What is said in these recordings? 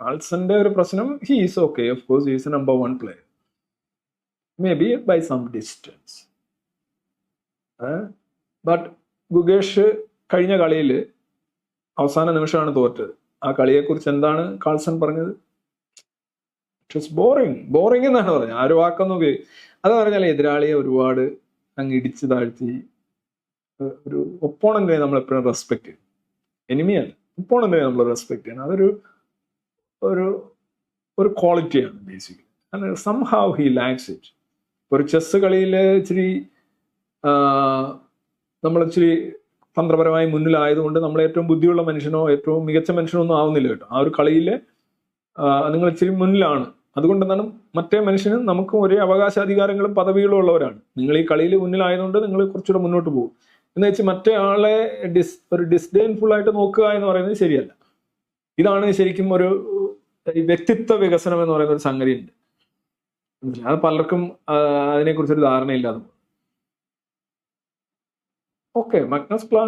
കാൾസന്റെ ഒരു പ്രശ്നം he is okay of course is number one player may be by some distance but Gukesh കഴിഞ്ഞ കളിയിൽ അവസാന നിമിഷമാണ് തോറ്റത്. ആ കളിയെക്കുറിച്ച് എന്താണ് കാൾസൺ പറഞ്ഞത്? ഇറ്റ്സ് ബോറിങ് ബോറിങ് എന്നാണ് പറഞ്ഞത്. ആ ഒരു വാക്കൊന്നും ഉപയോഗി അത് പറഞ്ഞാൽ എതിരാളിയെ ഒരുപാട് അങ്ങ് ഇടിച്ചു താഴ്ത്തി ഒരു ഒപ്പോണന്റിനെ നമ്മൾ എപ്പോഴും റെസ്പെക്ട് ചെയ്യും എനിമിയല്ല ഒപ്പോണന്റിനെ നമ്മൾ റെസ്പെക്ട് ചെയ്യണം. അതൊരു ഒരു ഒരു ക്വാളിറ്റിയാണ് basically somehow he lacks it ഒരു ചെസ് കളിയിൽ ഇച്ചിരി നമ്മൾ ഇച്ചിരി തന്ത്രപരമായി മുന്നിലായതുകൊണ്ട് നമ്മൾ ഏറ്റവും ബുദ്ധിയുള്ള മനുഷ്യനോ ഏറ്റവും മികച്ച മനുഷ്യനോ ഒന്നും ആവുന്നില്ല കേട്ടോ. ആ ഒരു കളിയിൽ നിങ്ങൾ ഇച്ചിരി മുന്നിലാണ്. അതുകൊണ്ട് തന്നെ മറ്റേ മനുഷ്യനും നമുക്കും ഒരേ അവകാശാധികാരങ്ങളും പദവികളും ഉള്ളവരാണ്. നിങ്ങൾ ഈ കളിയിൽ മുന്നിലായതുകൊണ്ട് നിങ്ങൾ കുറച്ചുകൂടെ മുന്നോട്ട് പോകും. എന്ന് വെച്ച് മറ്റേ ആളെ ഡിസ് ഒരു ഡിസ്ഡെയിൻഫുൾ ആയിട്ട് നോക്കുക എന്ന് പറയുന്നത് ശരിയല്ല. ഇതാണ് ശരിക്കും ഒരു ഈ വ്യക്തിത്വ വികസനം എന്ന് പറയുന്ന ഒരു സംഗതി ഉണ്ട് അത് പലർക്കും അതിനെക്കുറിച്ച് ഒരു ധാരണയില്ലാതെ ഓക്കെ മഗ്നസ് പ്ലാ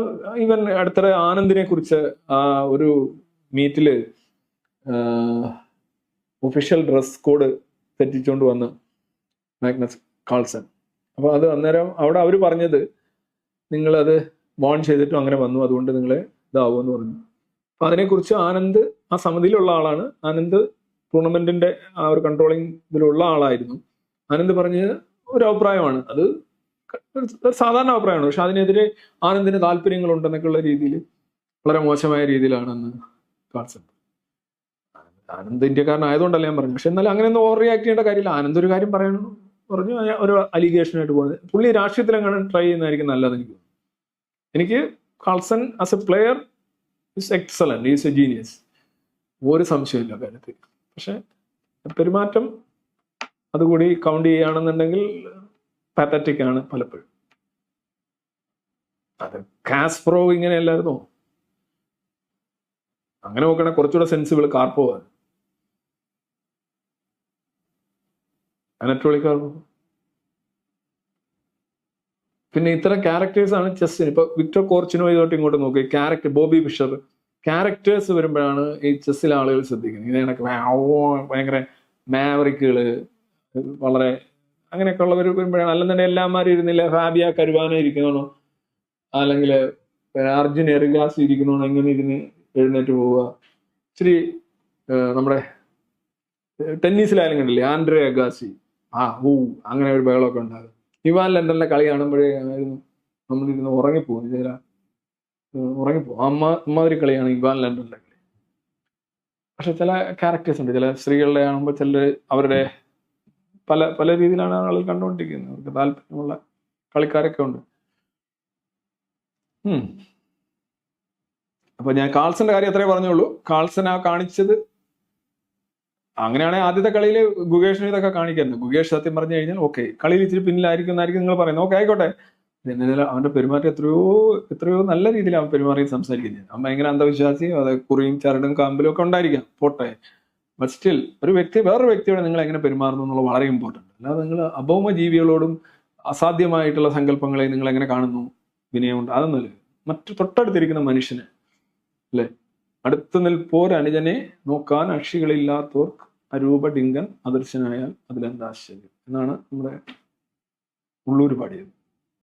ഈവൻ അടുത്തിടെ ആനന്ദിനെ കുറിച്ച് ഒരു മീറ്റിൽ ഒഫീഷ്യൽ ഡ്രസ് കോഡ് തെറ്റിച്ചുകൊണ്ട് വന്ന് മാഗ്നസ് കാൾസൺ. അപ്പൊ അത് അന്നേരം അവിടെ അവർ പറഞ്ഞത് നിങ്ങൾ അത് വോൺ ചെയ്തിട്ടും അങ്ങനെ വന്നു അതുകൊണ്ട് നിങ്ങളെ ഇതാവുമെന്ന് പറഞ്ഞു. അപ്പൊ അതിനെക്കുറിച്ച് ആനന്ദ് ആ സമിതിയിലുള്ള ആളാണ്. ആനന്ദ് ടൂർണമെന്റിന്റെ ആ ഒരു കൺട്രോളിങ് ഇതിലുള്ള ആളായിരുന്നു. ആനന്ദ് പറഞ്ഞത് ഒരു അഭിപ്രായമാണ്. അത് സാധാരണ അഭിപ്രായമാണ്. പക്ഷെ അതിനെതിരെ ആനന്ദിന് താല്പര്യങ്ങൾ ഉണ്ടെന്നൊക്കെയുള്ള രീതിയിൽ വളരെ മോശമായ രീതിയിലാണെന്ന് കാൾസൺ ആനന്ദ് ഇന്ത്യക്കാരനായതുകൊണ്ടല്ല ഞാൻ പറഞ്ഞു പക്ഷെ എന്നാലും അങ്ങനെ ഒന്നും ഓവർ റിയാക്ട് ചെയ്യേണ്ട കാര്യമില്ല. ആനന്ദ് ഒരു കാര്യം പറയണം പറഞ്ഞു ഒരു അലിഗേഷനായിട്ട് പോകുന്നത്. പുള്ളി രാഷ്ട്രീയത്തിൽ അങ്ങനെ ട്രൈ ചെയ്യുന്നതായിരിക്കും നല്ലത് എനിക്ക് തോന്നുന്നു. എനിക്ക് Carlsen as a player is excellent is a genius ഒരു സംശയമില്ല കാര്യത്തിൽ. പക്ഷെ പെരുമാറ്റം അതുകൂടി കൗണ്ട് ചെയ്യുകയാണെന്നുണ്ടെങ്കിൽ പാത്തറ്റിക് ആണ് പലപ്പോഴും. അത് കാസ്പ്രോ ഇങ്ങനെയല്ലായിരുന്നോ? അങ്ങനെ നോക്കണേ കുറച്ചുകൂടെ സെൻസിബിൾ കാർപ്പോ ആണ്. അനറ്റോളി കാർപ്പോ പിന്നെ ഇത്തരം ക്യാരക്ടേഴ്സ് ആണ് ചെസ്സിന്. ഇപ്പൊ വിക്ടർ കോർച്ചിനോ ഇങ്ങോട്ട് നോക്കി. ക്യാരക്ടർ ബോബി ഫിഷർ ക്യാരക്ടേഴ്സ് വരുമ്പോഴാണ് ഈ ചെസ്സിലെ ആളുകൾ ശ്രദ്ധിക്കുന്നത്. ഇത് കണക്ക് ഭയങ്കര മാവറിക്കുകൾ വളരെ അങ്ങനെയൊക്കെ ഉള്ളവർ വരുമ്പോഴാണ്. അല്ലെന്നുണ്ടെങ്കിൽ എല്ലാമാരും ഇരുന്നില്ല? ഫാബിയ കരുവാന ഇരിക്കണോ അല്ലെങ്കിൽ അർജുൻ എറിഗാസ് ഇരിക്കണോ എങ്ങനെ ഇരുന്ന് എഴുന്നേറ്റ് പോവുക? ഇച്ചിരി നമ്മുടെ ടെന്നീസിലായാലും കണ്ടില്ലേ? Andre Agassi. ആ ഊ അങ്ങനെ ഒരു ബഹളമൊക്കെ ഉണ്ടാകും. ഇവാൻ ലണ്ടനിലെ കളി കാണുമ്പോഴേ നമ്മളിരുന്ന് ഉറങ്ങിപ്പോകും. ചില ഉറങ്ങിപ്പോകും അമ്മ അമ്മാതിരി കളിയാണ് ഇവാൻ ലണ്ടനിലെ കളി പക്ഷെ ചില ക്യാരക്ടേഴ്സ് ഉണ്ട്. ചില സ്ത്രീകളുടെ ആകുമ്പോൾ ചില അവരുടെ പല പല രീതിയിലാണ് ആളുകൾ കണ്ടുകൊണ്ടിരിക്കുന്നത്. അവർക്ക് താല്പര്യമുള്ള കളിക്കാരൊക്കെ ഉണ്ട്. അപ്പൊ ഞാൻ കാൾസന്റെ കാര്യം അത്രേ പറഞ്ഞുള്ളൂ. കാൾസൻ ആ കാണിച്ചത് അങ്ങനെയാണെങ്കിൽ ആദ്യത്തെ കളിയിൽ ഗുഗേഷിന് ഇതൊക്കെ കാണിക്കുന്നത് ഗുഗേഷ് സത്യം പറഞ്ഞു കഴിഞ്ഞാൽ ഓക്കെ കളിയിൽ ഇച്ചിരി പിന്നിലായിരിക്കും എന്നായിരിക്കും നിങ്ങൾ പറയുന്നത്. ഓക്കെ ആയിക്കോട്ടെ. എന്നിരുന്നാലും അവന്റെ പെരുമാറ്റം എത്രയോ എത്രയോ നല്ല രീതിയിൽ അവൻ പെരുമാറി സംസാരിക്കുന്നത് അവൻ ഭയങ്കര അന്ധവിശ്വാസിയും അത് കുറിയും ചരടും കാമ്പിലും ഒക്കെ ഉണ്ടായിരിക്കാം. പോട്ടെ. ബട്ട് സ്റ്റിൽ ഒരു വ്യക്തി വേറൊരു വ്യക്തിയോട് നിങ്ങൾ എങ്ങനെ പെരുമാറുന്നു എന്നുള്ളത് വളരെ ഇമ്പോർട്ടന്റ് അല്ലാതെ നിങ്ങൾ അഭൗമ ജീവികളോടും അസാധ്യമായിട്ടുള്ള സങ്കല്പങ്ങളെ നിങ്ങൾ എങ്ങനെ കാണുന്നു? വിനയമുണ്ട്. അതൊന്നുമില്ല മറ്റു തൊട്ടടുത്തിരിക്കുന്ന മനുഷ്യന് അല്ലേ? അടുത്ത് നിൽപ്പോർ അനുജനെ നോക്കാൻ അക്ഷികളില്ലാത്തവർക്ക് അരൂപ ഡിങ്കൻ അദർശനായാൽ അതിലെന്താ ആശ്ചര്യം? എന്നാണ് നമ്മുടെ ഉള്ളൂർ പാടിയത്.